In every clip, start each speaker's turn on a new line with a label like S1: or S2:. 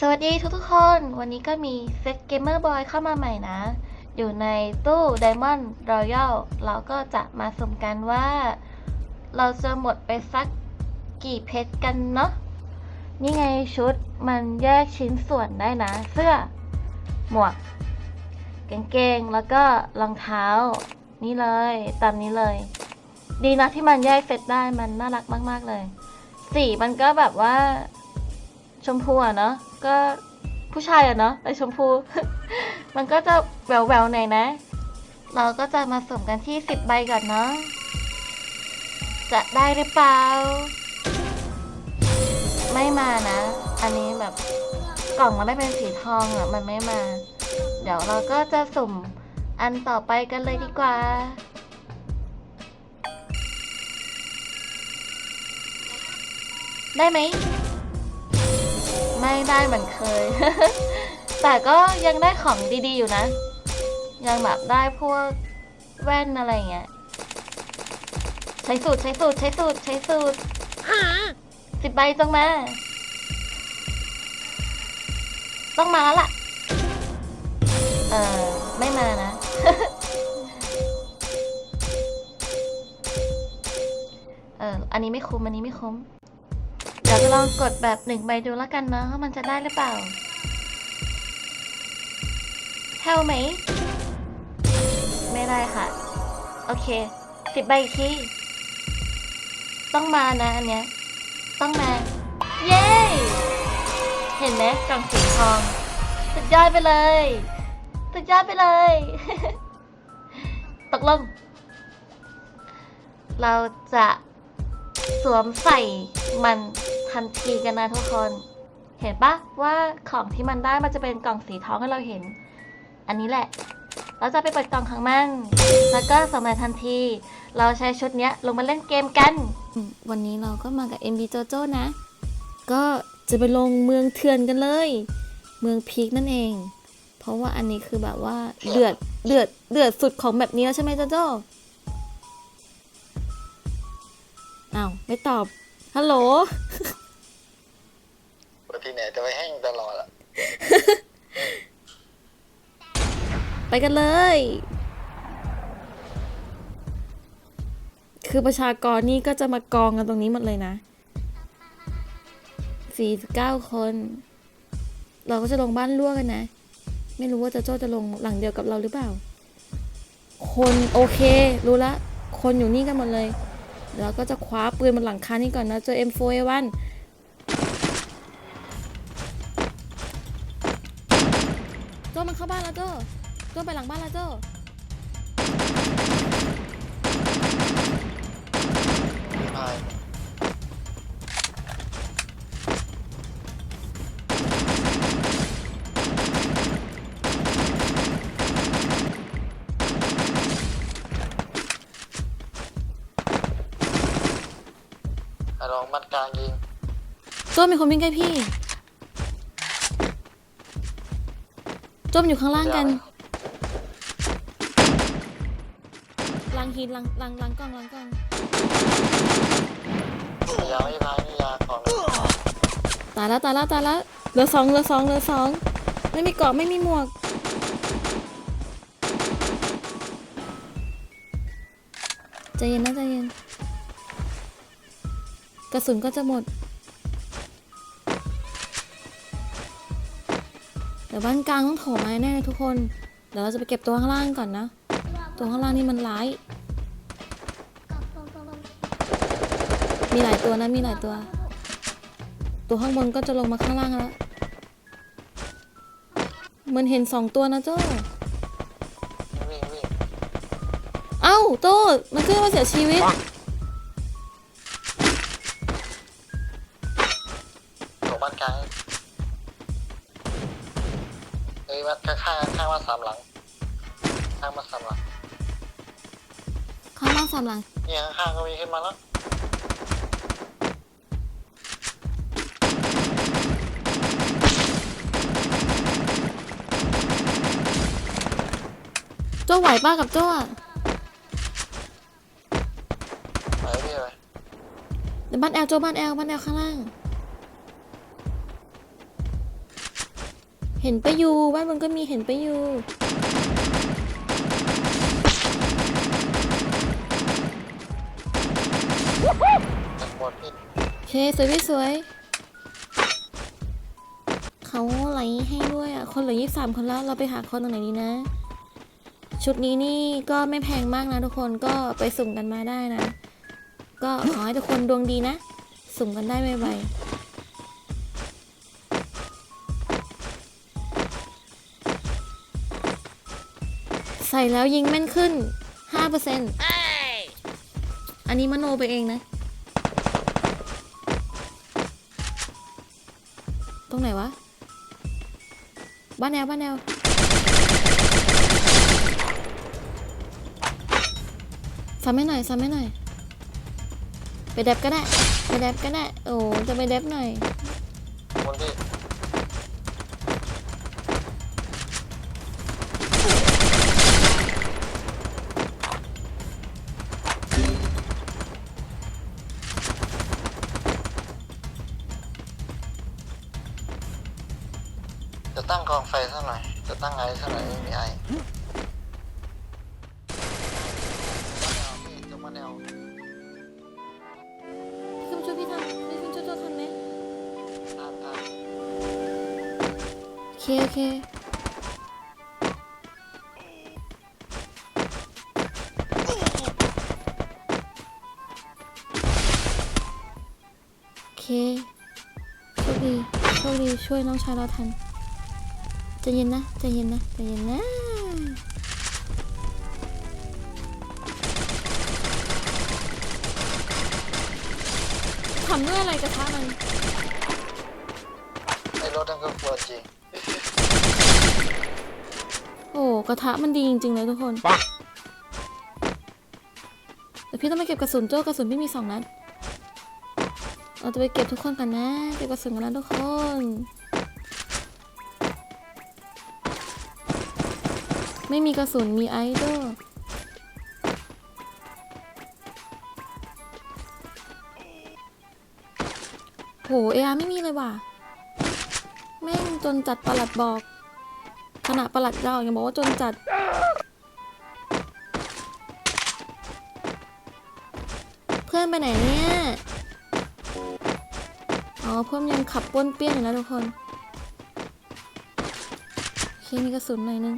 S1: สวัสดีทุกทุกๆคน วันนี้ก็มีเซ็ตเกมเมอร์บอยเข้ามาใหม่นะ อยู่ในตู้ Diamond Royal เราก็จะมาสุ่มกันว่า เราจะหมดไปสักกี่เพชรกันเนาะ นี่ไงชุดมันแยกชิ้นส่วนได้นะ เสื้อ หมวกกางเกงแล้วก็รองเท้า นี่เลยตามนี้เลย ดีนะที่มันแยกเซตได้มันน่ารักมาก ๆเลย สีมันก็แบบว่า ชมพูอะเนาะก็ผู้ชายอะเนาะไอชมพู มันก็จะแหววแววๆหน่อยนะ เราก็จะมาสุ่มกันที่สิบใบก่อนเนาะจะได้หรือเปล่า ไม่มานะ อันนี้แบบกล่องมันไม่เป็นสีทองอะมันไม่มา เดี๋ยวเราก็จะสุ่มอันต่อไปกันเลยดีกว่าได้ไหม ไม่ได้เหมือนเคย แต่ก็ยังได้ของดีๆอยู่นะ ยังแบบได้พวกแว่นอะไรเงี้ย ใช้สูตรใช้สูตรใช้สูตรใช้สูตรสิบใบจงมา ต้องมาแล้วล่ะ เออไม่มานะ เอออันนี้ไม่คุ้มอันนี้ไม่คุ้ม ลองกดแบบหนึ่งใบดูแล้วกันเนาะว่ามันจะได้หรือเปล่าเท่าไหม ไม่ได้ค่ะ โอเค สิบใบอีกทีต้องมานะอันเนี้ย ต้องมา เย้ เห็นไหมกล่องสีทอง สุดยอดไปเลย สุดยอดไปเลย ตกลง เราจะสวมใส่มัน ทันทีกันนะทุกคน เห็นปะว่าของที่มันได้มันจะเป็นกล่องสีทองให้เราเห็น อันนี้แหละ เราจะไปเปิดกล่องของมัน แล้วก็สมใส่ทันที เราใช้ชุดเนี้ยลงมาเล่นเกมกัน วันนี้เราก็มากับ MB Jojo นะ ก็จะไปลงเมืองเถื่อนกันเลย เมืองพีคนั่นเอง เพราะว่าอันนี้คือแบบว่าเดือดเดือดเดือดสุดของแบบนี้แล้วใช่ไหมโจโจอ้าวไม่ตอบ ฮัลโหล
S2: ปกติเนี่ยจะไปแห้งตลอดอะ
S1: ไปกันเลย คือประชากรนี่ก็จะมากองกันตรงนี้หมดเลยนะสี่เก้าคน เราก็จะลงบ้านรั่วกันนะ ไม่รู้ว่าจะโจ้จะลงหลังเดียวกับเราหรือเปล่า คนโอเค รู้ละ คนอยู่นี่กันหมดเลยเดี๋ยวเราก็จะคว้าปืนบนหลังคานี่ก่อนนะ เจอ M4A1 มันเข้าบ้านแล้วโจ้โจ้ไปหลังบ้านแล้วโจ้
S2: พี่พายอะลองมัดกลางยิง
S1: โจ้มีคนวิ่งใกล้พี่ จ้มันอยู่ข้างล่างกันหลังหินหลังหลังหลังกล้องหลังกล้อง
S2: ยาไม่พายนี่ยาของ
S1: ตายแล้วตายแล้วตายแล้วเหลือสองเหลือสองเหลือสองไม่มีเกราะไม่มีหมวกใจเย็นนะใจเย็นกระสุนก็จะหมด เดี๋ยวบ้านกลางต้องโถมมาแน่เลยทุกคน เดี๋ยวเราจะไปเก็บตัวข้างล่างก่อนนะ ตัวข้างล่างนี่มันร้าย มีหลายตัวนะมีหลายตัว ตัวข้างบนก็จะลงมาข้างล่างแล้วเหมันเห็นสองตัวนะโจ้
S2: วิ่งวิ่ง
S1: เอ้าโจ้มันขึ้นมาเสียชีวิต
S2: ข้างข้างข้างมาสามหลัง ข้างมาสามหลัง
S1: ข้างล่างสามหลัง
S2: เนี่ยข้างๆก็มีขึ้นมาแล้ว
S1: โจ้ไหวป้ากับโจ้อะ
S2: ไปพี่ไป
S1: เดี๋ยวบ้านแอลโจ้บ้านแอลบ้านแอลข้างล่าง เห็นไปยูบ้านมันก็มีเห็นไปยู่
S2: จากบนพี่
S1: เคสวยพี่สวย เขาไหลให้ด้วยอะ คนเหลือยี่สามคนแล้ว เราไปหาคนตรงไหนดีนะ ชุดนี้นี่ก็ไม่แพงมากนะทุกคนก็ไปสุ่มกันมาได้นะ ก็ขอให้ทุกคนดวงดีนะ สุ่มกันได้ไวๆ ส่แล้วยิงแม่นขึ้น 5%อันนี้มโนไปเองนะ ตรงไหนวะ บ้านแนว บ้านแนว ซ้ำให้หน่อย ซ้ำให้หน่อย ไปแดบก็ได้ ไปแดบก็ได้ โอ้ จะไปแดบหน่อย
S2: จะตั้งกองไฟเท่าไหร่จะตั้งไอ้เท่าไหร่ไม่มีไอ้มะนาวพี่จะมะนาว
S1: พี่คุณช่วยพี่ทำพี่คุณช่วยตัวทันไหม
S2: ทานทาน
S1: โอเคโอเคโอเคโชคดีโชคดีช่วยน้องชายเราทัน ใจเย็นนะใจเย็นนะใจเย็นนะทำด้วยอะไรกระทะมัน
S2: ไอ้รถนั่นก็กลัวจริง
S1: โอ้กระทะมันดีจริงๆเลยทุกคนแต่พี่ต้องไปเก็บกระสุนโจ้กระสุนพี่มีสองนัดเราจะไปเก็บทุกคนกันนะ เก็บกระสุนกันนะทุกคน ไม่มีกระสุนมีไอโจ้โหเออาไม่มีเลยว่ะ แม่งจนจัดประหลัดบอกขณะประหลัดเรายังบอกว่าจนจัด เพื่อนไปไหนเนี่ย อ๋อเพื่อนยังขับป้วนเปี้ยนอยู่นะทุกคนโอเคมีกระสุนหน่อยนึง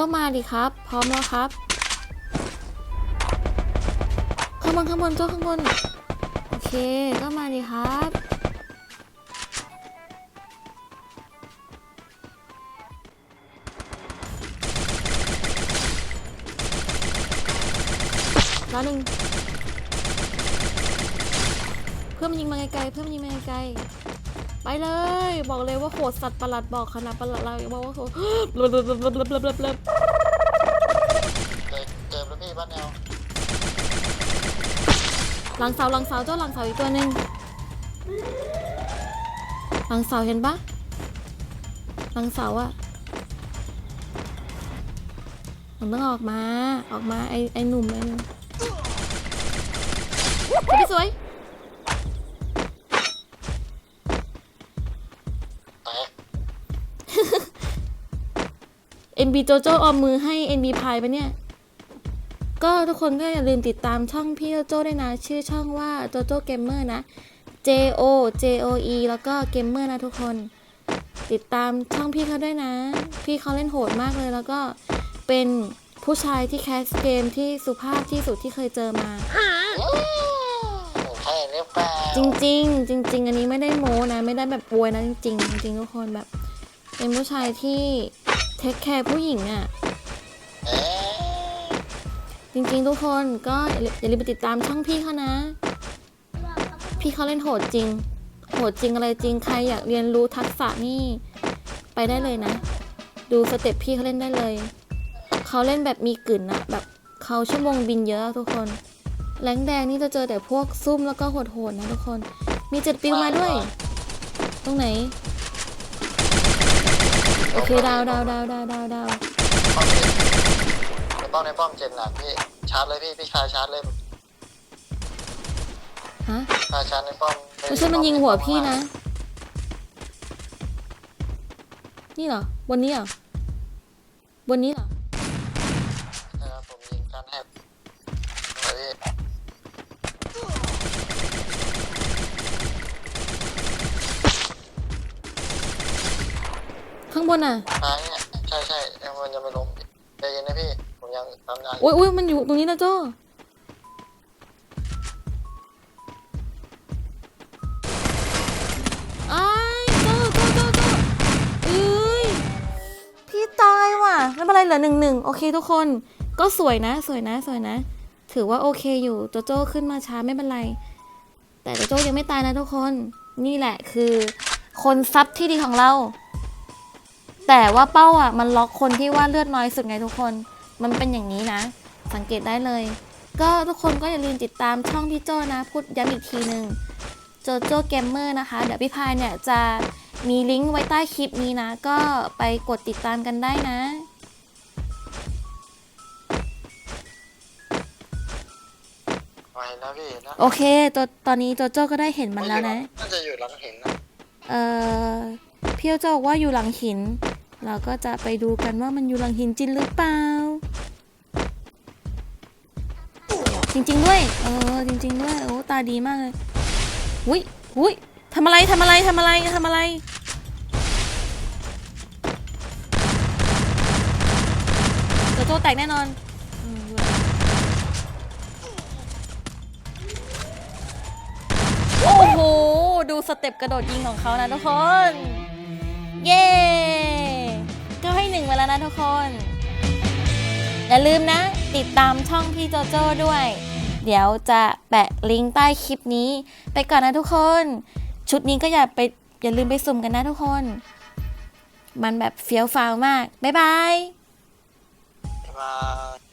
S1: ก็มาดิครับ พร้อมแล้วครับข้างบนข้างบนโจ้ข้างบน โอเค ก็มาดิครับแล้วหนึ่งเพื่อมันยิงมาไกลๆเพื่อมันยิงมาไกลๆ ไปเลย บอกเลยว่าโหดสัตว์ประหลัดบอกคณะประหลัดเราบอกว่าโหดเลิบเลิบเลิบเลิบเลิบเลิบเลิบ
S2: เจ็บเจ็บแล้วพี่บ้านแนว
S1: หลังเสาหลังเสาเจ้าหลังเสาอีกตัวหนึ่งหลังเสาเห็นปะหลังเสาอะมันต้องออกมาออกมาไอไอหนุ่มไอหนุ่มสวย เอ็นบีโจโจออมมือให้เอ็นบีพายปะเนี่ย ก็ทุกคนก็อย่าลืมติดตามช่องพี่โจโจ้ด้วยนะ ชื่อช่องว่าโจโจ้เกมเมอร์นะ J O J O E แล้วก็เกมเมอร์นะทุกคน ติดตามช่องพี่เขาด้วยนะ พี่เขาเล่นโหดมากเลย แล้วก็เป็นผู้ชายที่แคสเกมที่สุภาพที่สุดที่เคยเจอมา
S2: ใช่หรือเปล่า
S1: จริง ๆ จริง ๆ อันนี้ไม่ได้โม้นะ ไม่ได้แบบปวยนะจริงๆจริงๆทุกคนแบบ เป็นผู้ชายที่ เทคแคร์ผู้หญิงอะ่ะ
S2: เอ๊ะ
S1: จริงๆทุกคนก็อย่าลืมอย่าลืมไปติดตามช่องพี่เขานะ พี่เขาเล่นโหดจริง โหดจริงอะไรจริงใครอยากเรียนรู้ทักษะนี่ไปได้เลยนะ ดูสเต็ปพี่เขาเล่นได้เลย เขาเล่นแบบมีกลิ่นอะแบบเขาชั่วโมงบินเยอะทุกคนแรงแดงนี่จะเจอแต่พวกซุ่มแล้วก็โหดๆนะทุกคน มีเจ็ดปิวมาด้วย ตรงไหน โอเคดาวดาวดาวดาวดาวดาว
S2: ป้อมพี่ในป้อมในป้อมเจ็บหนักพี่ชาร์จเลยพี่พี่ชายชาร์จเลย
S1: ฮะ
S2: ชายชาร์จในป้อม
S1: ไม่ใช่มันยิงหัวพี่นะ นี่เหรอ บนนี้เหรอ บนนี้เหรอ ข้างบนอะ
S2: ตายเนี่ยใช่ใช่ยังมันยังไม่ล้มใจเย็นนะพี่ผมยังทำงานอยู่
S1: อุ้ยอุ้ยมันอยู่ตรงนี้นะโจ้ไอ้ายโจ้โจ้โจ้โจ้เอ้ยพี่ตายว่ะไม่เป็นไรเหลือหนึ่งหนึ่งโอเคทุกคนก็สวยนะ สวยนะสวยนะ ถือว่าโอเคอยู่โจโจ้ขึ้นมาช้าไม่เป็นไร แต่โจโจ้ยังไม่ตายนะทุกคน นี่แหละคือ คนซับที่ดีของเรา แต่ว่าเป้าอะมันล็อกคนที่ว่าเลือดน้อยสุดไงทุกคน มันเป็นอย่างนี้นะ สังเกตได้เลย ก็ทุกคนก็อย่าลืมติดตามช่องพี่โจนะ พูดย้ำอีกทีหนึ่งโจโจเกมเมอร์นะคะ เดี๋ยวพี่พายเนี่ยจะมีลิงก์ไว้ใต้คลิปนี้นะ ก็ไปกดติดตามกันได้นะ
S2: ไว้นะพี่นะ
S1: โอเคตัวตอนนี้โจโจก็ได้เห็นมันแล้วนะ
S2: น่าจะอยู่หลังหินนะ
S1: เอ่อพี่โจบอกว่าอยู่หลังหิน เราก็จะไปดูกันว่ามันอยู่หลังหินจริงหรือเปล่า จริง ๆ ด้วย เออ จริง ๆ ด้วย โอ้ ตาดีมากเลยหุยหุยทำอะไรทำอะไรทำอะไรทำอะไรโจโจแตกแน่นอนโอ้โห ดูสเต็ปกระโดดยิงของเขานะทุกคน เย้ ก็ให้หนึ่งมาแล้วนะทุกคน อย่าลืมนะ ติดตามช่องพี่โจโจ้ด้วย เดี๋ยวจะแปะลิงก์ใต้คลิปนี้ ไปก่อนนะทุกคน ชุดนี้ก็อย่าไปอย่าลืมไปสุ่มกันนะทุกคน มันแบบเฟี้ยวฟ้าวมาก บ๊ายบาย
S2: บ๊ายบาย